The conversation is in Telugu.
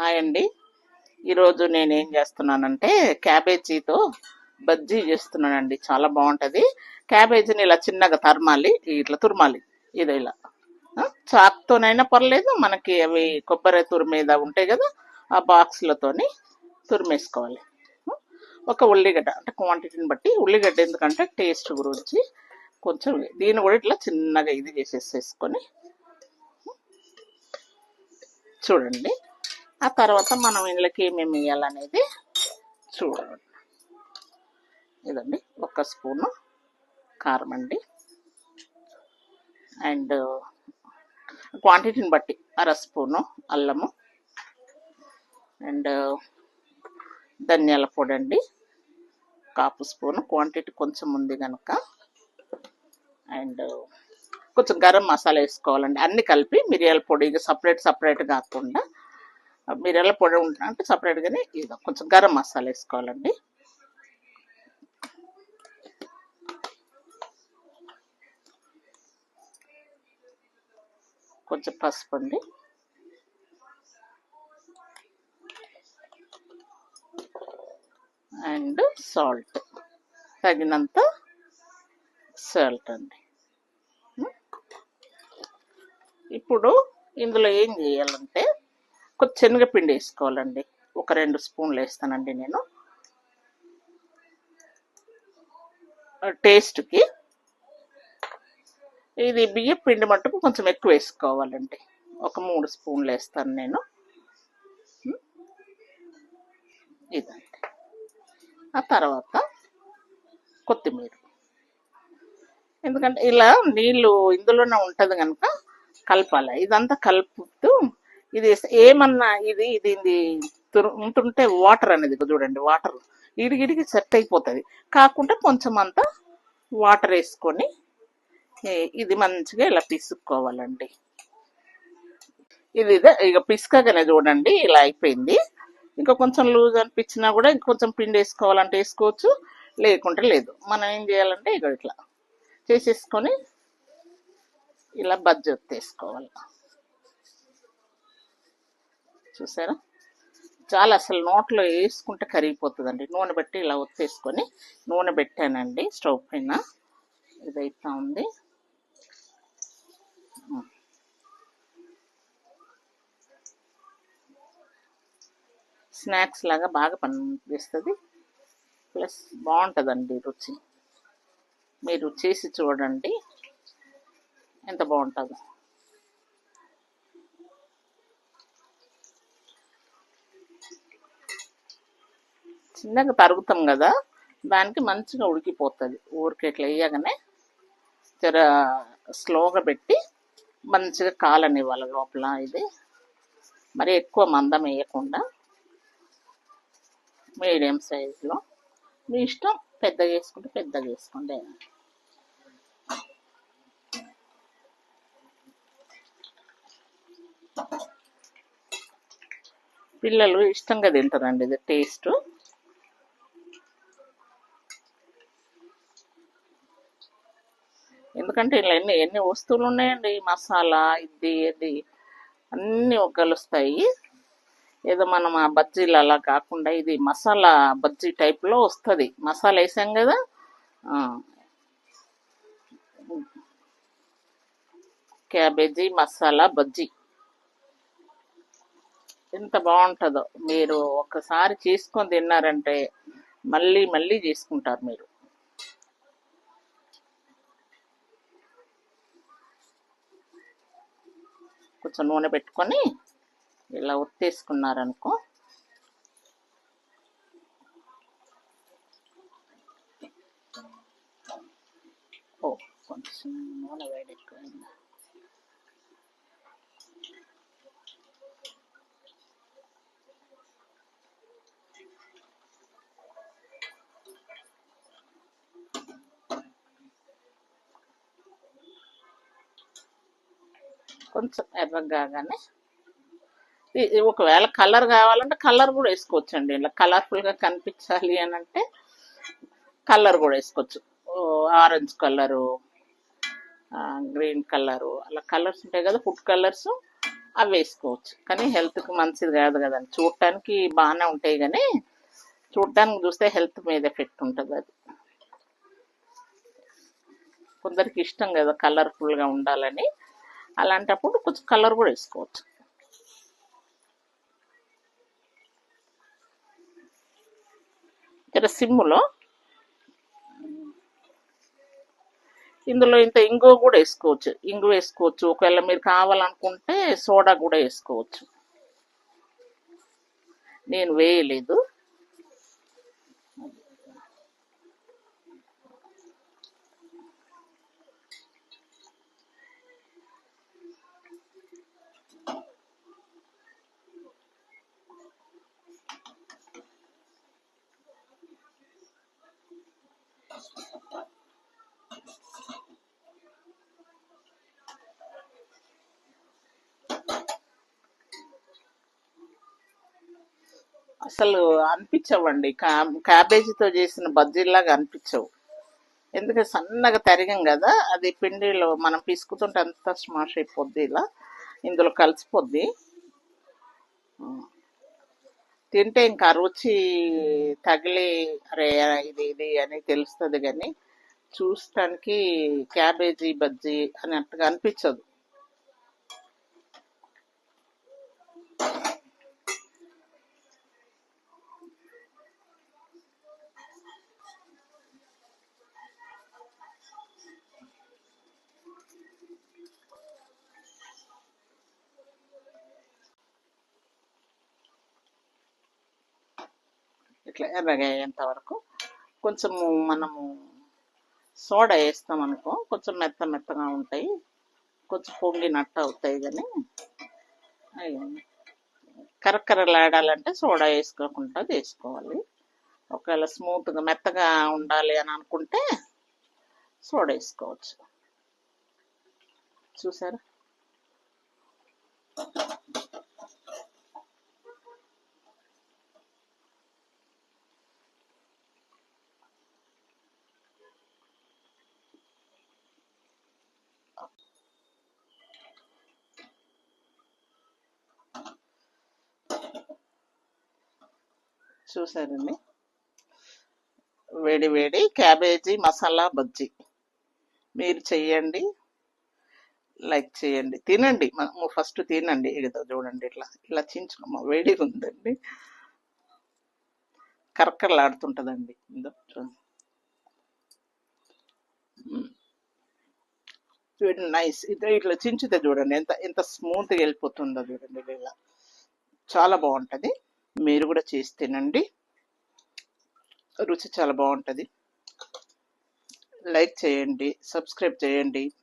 హాయ్ అండి. ఈరోజు నేను ఏం చేస్తున్నానంటే క్యాబేజీతో బజ్జీ చేస్తున్నానండి. చాలా బాగుంటుంది. క్యాబేజీని ఇలా చిన్నగా తరమాలి. ఇట్లా తురమాలి. ఇది ఇలా. చాక్తోనైనా పర్లేదు మనకి అవి కొబ్బరి తురిమీద ఉంటాయి కదా ఆ బాక్స్లతోని తురిమేసుకోవాలి. ఒక ఉల్లిగడ్డ అంటే క్వాంటిటీని బట్టి. ఉల్లిగడ్డ ఎందుకంటే టేస్ట్ గురించి కొంచెం దీన్ని కూడా ఇట్లా చిన్నగా ఇది చేసేసేసుకొని చూడండి. ఆ తర్వాత మనం ఇళ్ళకి ఏమేమి వేయాలనేది చూడండి ఇదండి ఒక స్పూను కారం అండి. అండ్ క్వాంటిటీని బట్టి అర స్పూను అల్లము. అండ్ ధనియాల పొడి అండి కాపు స్పూను. క్వాంటిటీ కొంచెం ఉంది కనుక అండ్ కొంచెం గరం మసాలా వేసుకోవాలండి. అన్నీ కలిపి మిరియాల పొడి సపరేట్ సపరేట్ కాకుండా మిరియాల పొడి ఉంటుంది అంటే సపరేట్గానే ఇది కొంచెం గరం మసాలా వేసుకోవాలండి. కొంచెం పసుపు అండి. అండ్ సాల్ట్ తగినంత సాల్ట్ అండి. ఇప్పుడు ఇందులో ఏం చేయాలంటే కొద్ది శనగపిండి వేసుకోవాలండి. ఒక రెండు స్పూన్లు వేస్తానండి నేను. టేస్ట్కి ఇది బియ్యం పిండి మట్టుకు కొంచెం ఎక్కువ వేసుకోవాలండి. ఒక మూడు స్పూన్లు వేస్తాను నేను. ఇదండి. ఆ తర్వాత కొత్తిమీర. ఎందుకంటే ఇలా నీళ్ళు ఇందులోనే ఉంటుంది కనుక కలపాలి. ఇదంతా కలుపుతూ ఇది ఏమన్నా ఇది ఇది ఉంటుంటే వాటర్ అనేది చూడండి వాటర్. ఇడిగిడికి సెట్ అయిపోతుంది. కాకుండా కొంచెం అంతా వాటర్ వేసుకొని ఇది మంచిగా ఇలా పిసుక్కోవాలండి. ఇది ఇక పిసుకగానే చూడండి ఇలా అయిపోయింది. ఇంకా కొంచెం లూజ్ అనిపించినా కూడా ఇంకొంచెం పిండి వేసుకోవాలంటే వేసుకోవచ్చు లేకుంటే లేదు. మనం ఏం చేయాలంటే ఇక ఇట్లా చేసేసుకొని ఇలా బజ్జెత్తేసుకోవాలి చూసారా? చాలా అసలు నోట్లో వేసుకుంటే కరిగిపోతుందండి. నూనె పెట్టి ఇలా ఒత్తేసుకొని నూనె పెట్టానండి స్టవ్ పైన. ఇదైతా ఉంది. స్నాక్స్ లాగా బాగా పనిపిస్తుంది ప్లస్ బాగుంటుందండి రుచి. మీరు చేసి చూడండి. ఎంత బాగుంటుందో. చిన్నగా తరుగుతాం కదా దానికి మంచిగా ఉడికిపోతుంది. ఊరికి ఇట్లా వేయగానే జర స్లోగా పెట్టి మంచిగా కాలనివ్వాలి లోపల ఇది. మరి ఎక్కువ మందం వేయకుండా మీడియం సైజులో. మీ ఇష్టం పెద్దగా వేసుకుంటే పెద్దగా వేసుకోండి. పిల్లలు ఇష్టంగా తింటారండి ఇది టేస్ట్. ఎందుకంటే ఇలా ఎన్ని ఎన్ని వస్తువులు ఉన్నాయండి మసాలా ఇది ఇది అన్నీ కలుస్తాయి ఏదో మనం ఆ బజ్జీలు అలా కాకుండా ఇది మసాలా బజ్జీ టైప్లో వస్తుంది. మసాలా వేసాం కదా? క్యాబేజీ మసాలా బజ్జీ. ఎంత బాగుంటుందో. మీరు ఒకసారి చేసుకొని తిన్నారంటే మళ్ళీ మళ్ళీ చేసుకుంటారు మీరు. కొంచెం నూనె పెట్టుకొని ఇలా ఒత్తేసుకున్నారనుకో. ఓ కొంచెం నూనె వేడెక్కువైందా. కొంచెం ఎర్రగానే ఒకవేళ కలర్ కావాలంటే కలర్ కూడా వేసుకోవచ్చండి. ఇలా కలర్ఫుల్గా కనిపించాలి అని అంటే కలర్ కూడా వేసుకోవచ్చు. ఆరెంజ్ కలరు గ్రీన్ కలరు అలా కలర్స్ ఉంటాయి కదా ఫుడ్ కలర్స్ అవి వేసుకోవచ్చు. కానీ హెల్త్కి మంచిది కాదు కదండి. చూడటానికి బాగానే ఉంటాయి కానీ చూడటానికి చూస్తే హెల్త్ మీద ఎఫెక్ట్ ఉంటుంది అది. కొందరికి ఇష్టం కదా కలర్ఫుల్గా ఉండాలని. అలాంటప్పుడు కొంచెం కలర్ కూడా వేసుకోవచ్చు. ఇక్కడ సిమ్ములో ఇందులో ఇంత ఇంగు కూడా వేసుకోవచ్చు. ఇంగు వేసుకోవచ్చు. ఒకవేళ మీరు కావాలనుకుంటే సోడా కూడా వేసుకోవచ్చు. నేను వేయలేదు. అసలు అనిపించవండి. క్యా క్యాబేజీతో చేసిన బజ్జీలాగా అనిపించవు. ఎందుకంటే సన్నగా తరిగాం కదా అది పిండిలో మనం పిసుకుతుంటే అంత స్మాష్ అయిపోద్ది ఇలా. ఇందులో కలిసిపోద్ది. తింటే ఇంకా రుచి తగిలి అరే ఇది ఇది అని తెలుస్తుంది కానీ చూడటానికి క్యాబేజీ బజ్జీ అన్నట్టుగా అనిపించదు. ఇట్లా ఎర్రగా అయ్యేంత వరకు కొంచెము మనము సోడా వేస్తాం అనుకో కొంచెం మెత్త మెత్తగా ఉంటాయి. కొంచెం పొంగినట్టు అవుతాయి కానీ అవి కరకరలాడాలంటే సోడా వేసుకోకుండా వేసుకోవాలి ఒకవేళ స్మూత్గా మెత్తగా ఉండాలి అని అనుకుంటే సోడా వేసుకోవచ్చు. చూసారా? చూసారండి వేడి వేడి క్యాబేజీ మసాలా బజ్జీ. మీరు చెయ్యండి. లైక్ చేయండి తినండి. మనము ఫస్ట్ తినండి. ఇదో చూడండి ఇట్లా. ఇలా చించుకోమ వేడిగా ఉందండి. కరకరలాడుతుంటుందండి. ఇదో చూడండి. చూడండి. నైస్. ఇట్లా ఇట్లా చించితే చూడండి. ఎంత ఎంత స్మూత్గా వెళ్ళిపోతుందో చూడండి. ఇలా చాలా బాగుంటుంది. మీరు కూడా చేసి తినండి. రుచి చాలా బాగుంటుంది. లైక్ చేయండి సబ్స్క్రైబ్ చేయండి.